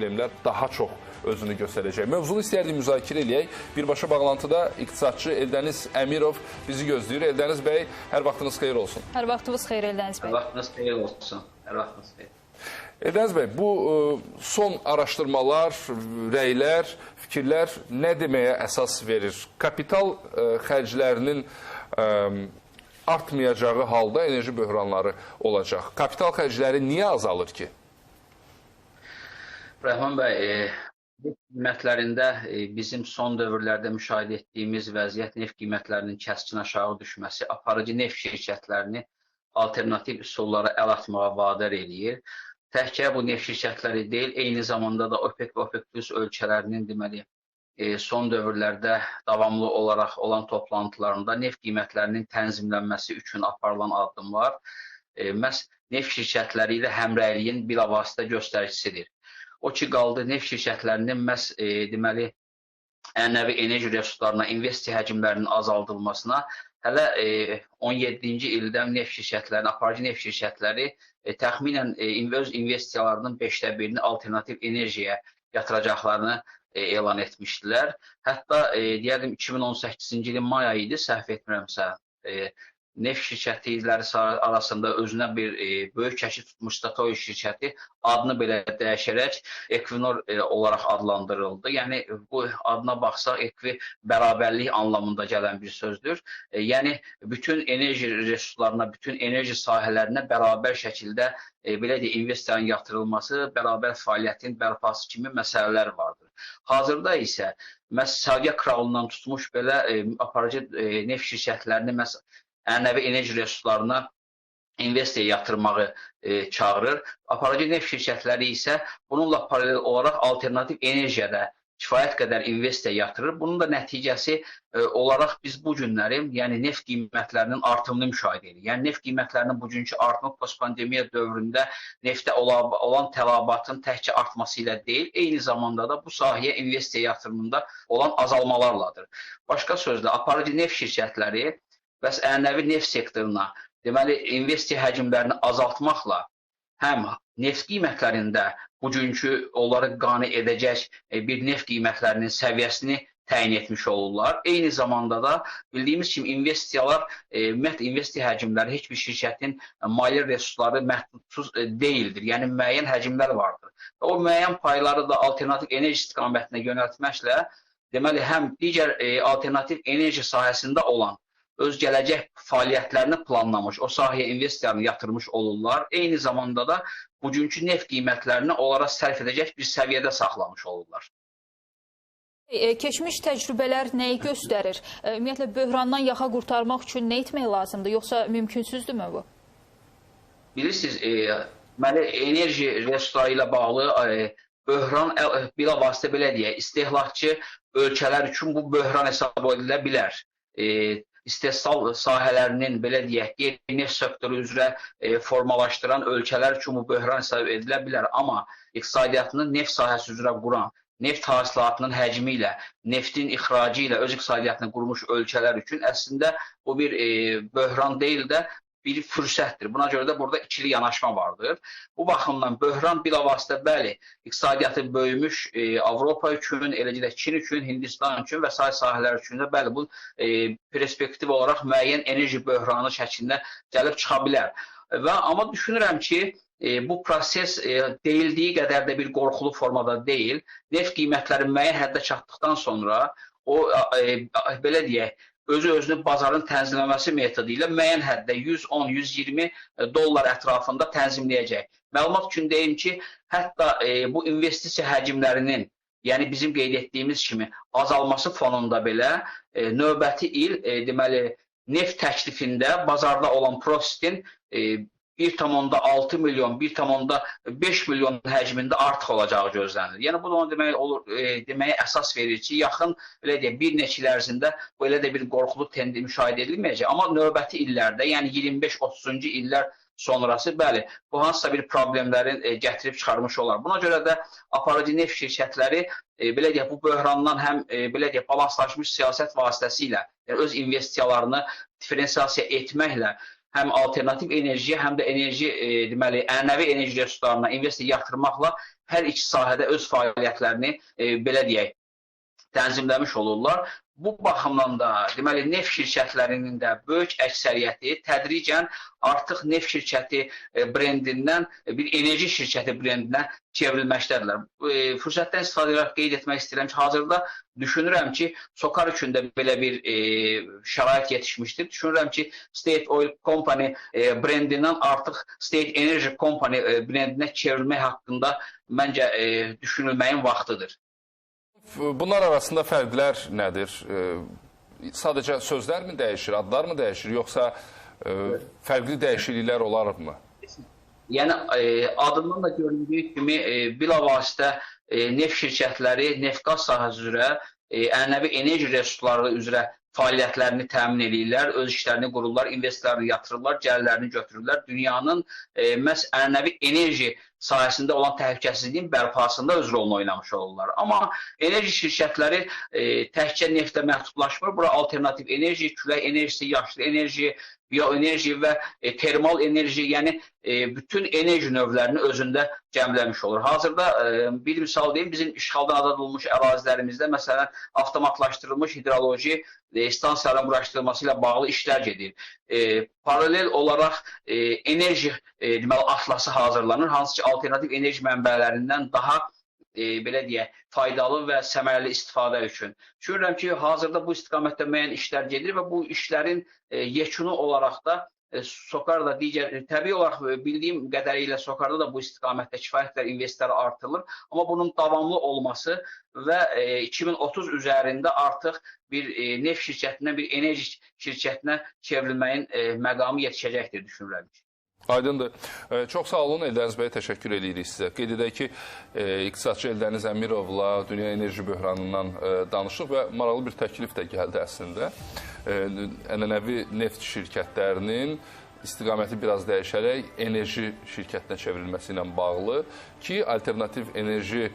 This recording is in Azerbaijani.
problemlər daha çox özünü göstərəcək. Mövzunu istəyərdik müzakirə eləyək. Birbaşa bağlantıda iqtisadçı Eldəniz Əmirov bizi gözləyir. Eldəniz bəy, hər vaxtınız xeyir olsun. Hər vaxtınız xeyir Eldəniz bəy. Hər vaxtınız xeyir olsun. Hər vaxtınız xeyir. Eldəniz bəy, bu ə, son araşdırmalar, rəylər, fikirlər nə deməyə əsas verir? Kapital ə, xərclərinin ə, artmayacağı halda enerji böhranları olacaq. Kapital xərcləri niyə azalır ki? Rəhman bəy, neft qiymətlərində e, bizim son dövrlərdə müşahidə etdiyimiz vəziyyət neft qiymətlərinin kəskin aşağı düşməsi aparıcı neft şirkətlərini alternativ üsullara əl atmağa vadar eləyir. Təkcə bu neft şirkətləri deyil, eyni zamanda da OPEC və OPEC Plus ölkələrinin deməli e, son dövrlərdə davamlı olaraq olan toplantılarında neft qiymətlərinin tənzimlənməsi üçün aparılan addımlar e, məhz neft şirkətləri ilə həmrəyliyin bilavasitə göstəricisidir. O ki qaldı neft şirkətlərinin məhz e, deməli ənəvi enerji resurslarına investisiya həcmlərinin azaldılmasına hələ e, 17-ci ildən neft şirkətlərinin, aparıcı neft şirkətləri e, təxminən e, öz investisiyalarının 5də birini alternativ enerjiyə yatıracaqlarını e, elan etmişdilər. Hətta e, deyərdim 2018-ci ilin may ayı idi, səhv etmirəmsə, e, neft şirkətləri arasında özünə bir e, böyük kəşif tutmuş Statoil şirkəti adını belə dəyişərək Equinor e, olaraq adlandırıldı. Yəni bu adına baxsaq Eqvi bərabərlik anlamında gələn bir sözdür. E, yəni bütün enerji resurslarına, bütün enerji sahələrinə bərabər şəkildə e, belə deyək investisiyanın yatırılması, bərabər fəaliyyətin bərpası kimi məsələlər vardır. Hazırda isə məhz Saudiya kralından tutmuş belə e, aparıcı e, neft şirkətlərini məhz ənənəvi enerji resurslarına investisiya yatırmağı e, çağırır. Aparıcı neft şirkətləri isə bununla paralel olaraq alternativ enerjiyədə kifayət qədər investisiya yatırır. Bunun da nəticəsi e, olaraq biz bu günləri, yəni neft qiymətlərinin artımını müşahidə edirik. Yəni neft qiymətlərinin bugünkü artımı postpandemiya dövründə neftə olan tələbatın təkcə artması ilə deyil, eyni zamanda da bu sahəyə investisiya yatırımında olan azalmalarladır. Başqa sözlə, aparıcı neft şirkətləri bəs ənənəvi neft sektoruna, deməli, investisiya həcmlərini azaltmaqla həm neft qiymətlərində bugünkü onları qane edəcək e, bir neft qiymətlərinin səviyyəsini təyin etmiş olurlar. Eyni zamanda da bildiyimiz kimi investisiyalar, e, ümumiyyətlə investisiya həcmləri heç bir şirkətin maliyyə resursları məhdudsuz e, deyildir. Yəni müəyyən həcmlər vardır. O müəyyən payları da alternativ enerji istiqamətinə yönəltməklə deməli həm digər e, alternativ enerji sahəsində olan öz gələcək fəaliyyətlərini planlamış, o sahəyə investisiyanı yatırmış olurlar. Eyni zamanda da bugünkü neft qiymətlərini onlara sərf edəcək bir səviyyədə saxlamış olurlar. E, keçmiş təcrübələr nəyi göstərir? E, ümumiyyətlə böhrandan yaxa qurtarmaq üçün nə etmək lazımdır, yoxsa mümkünsüzdürmü bu? Bilirsiniz, e, deməli enerji resursları ilə bağlı e, böhran e, bilavasitə belə deyək, istehlakçı ölkələr üçün bu böhran hesab edilə bilər. E, istehsal sahələrinin belə deyək, qeyri-neft sektoru üzrə e, formalaşdıran ölkələr bu böhran hesab edilə bilər, amma iqtisadiyyatını neft sahəsi üzrə quran, neft hasilatının həcmi ilə, neftin ixracı ilə öz iqtisadiyyatını qurmuş ölkələr üçün əslində bu bir e, böhran deyil də bir fürsətdir. Buna görə də burada ikili yanaşma vardır. Bu baxımdan böhran bilavasitə bəli, iqtisadiyyatı böyümüş e, Avropa üçün, eləcə də Çin üçün, Hindistan üçün və sair sahələr üçün də bəli bu e, perspektiv olaraq müəyyən enerji böhranı şəklində gəlib çıxa bilər. Və amma düşünürəm ki, e, bu proses e, deyildiyi qədər də bir qorxulu formada deyil. Neft qiymətləri müəyyən həddə çatdıqdan sonra o e, belə deyək, özü özünü bazarın tənzimləməsi metodu ilə müəyyən həddə 110-120 e, dollar ətrafında tənzimləyəcək. Məlumat üçün deyim ki, hətta e, bu investisiya həcmlərinin, yəni bizim qeyd etdiyimiz kimi azalması fonunda belə e, növbəti il e, deməli neft təklifində bazarda olan profitin e, 1,6 milyon, 1,5 milyon həcmində artıq olacağı gözlənilir. Yəni bu da onu demək olur, e, deməyə əsas verir ki, yaxın belə deyək, bir neçə il ərzində belə də bir qorxulu trendi müşahidə edilməyəcək. Amma növbəti illərdə, yəni 25-30-cu illər sonrası bəli, bu hansısa bir problemlərin e, gətirib çıxarmış olar. Buna görə də aparıcı neft şirkətləri e, belə deyək, bu böhrandan həm e, belə deyək, balanslaşmış siyasət vasitəsilə yəni öz investisiyalarını diferensiasiya etməklə həm alternativ enerjiyə, həm də enerji e, deməli ənənəvi enerji resurslarına investisiya yatırmaqla hər iki sahədə öz fəaliyyətlərini e, belə deyək tənzimləmiş olurlar. Bu baxımdan da deməli neft şirkətlərinin də böyük əksəriyyəti tədricən artıq neft şirkəti e, brendindən e, bir enerji şirkəti brendinə çevrilməkdədirlər. E, fürsətdən istifadə edərək qeyd etmək istəyirəm ki, hazırda düşünürəm ki, Sokar üçün də belə bir e, şərait yetişmişdir. Düşünürəm ki, State Oil Company e, brendindən artıq State Energy Company e, brendinə çevrilmək haqqında məncə e, düşünülməyin vaxtıdır. Bunlar arasında fərqlər nədir? E, Sadəcə sözlərmi dəyişir, adlar mı dəyişir, yoxsa e, fərqli dəyişikliklər olarmı? Yəni e, adından da göründüyü kimi bilavasitə neft şirkətləri neft-qaz sahəsi üzrə ənənəvi enerji resursları üzrə fəaliyyətlərini təmin edirlər, öz işlərini qururlar, investorları yatırırlar, gəlirlərini götürürlər. Dünyanın e, məhz ənənəvi enerji sahəsində olan təhlükəsizliyin bərpasında öz rolunu oynamış olurlar. Amma enerji şirkətləri e, təkcə neftə məhdudlaşmır. Bura alternativ enerji, külək enerjisi, yaşlı enerji, bioenerji və e, termal enerji, yəni e, bütün enerji növlərini özündə cəmləmiş olur. Hazırda e, bir misal deyim, bizim işğaldan azad olunmuş ərazilərimizdə məsələn avtomatlaşdırılmış hidroloji e, stansiyaların quraşdırılması ilə bağlı işlər gedir. E, paralel olaraq e, enerji e, deməli atlası hazırlanır, hansı ki alternativ enerji mənbələrindən daha e, belə deyək, faydalı və səmərəli istifadə üçün. Düşünürəm ki, hazırda bu istiqamətdə müəyyən işlər gedir və bu işlərin e, yekunu olaraq da e, Sokar da digər e, təbii olaraq e, bildiyim qədərilə Sokarda da bu istiqamətdə kifayət qədər investor artırılır, amma bunun davamlı olması və e, 2030 üzərində artıq bir e, neft şirkətindən bir enerji şirkətinə çevrilməyin e, məqamı yetişəcəkdir düşünürəm ki. Aydındır. E, Çox sağ olun Eldəniz bəy, təşəkkür edirik sizə. Qeyd edək ki, e, iqtisadçı Eldəniz Əmirovla dünya enerji böhranından e, danışdıq və maraqlı bir təklif də gəldi əslində. Ənənəvi neft şirkətlərinin istiqaməti biraz dəyişərək enerji şirkətinə çevrilməsi ilə bağlı ki, alternativ enerji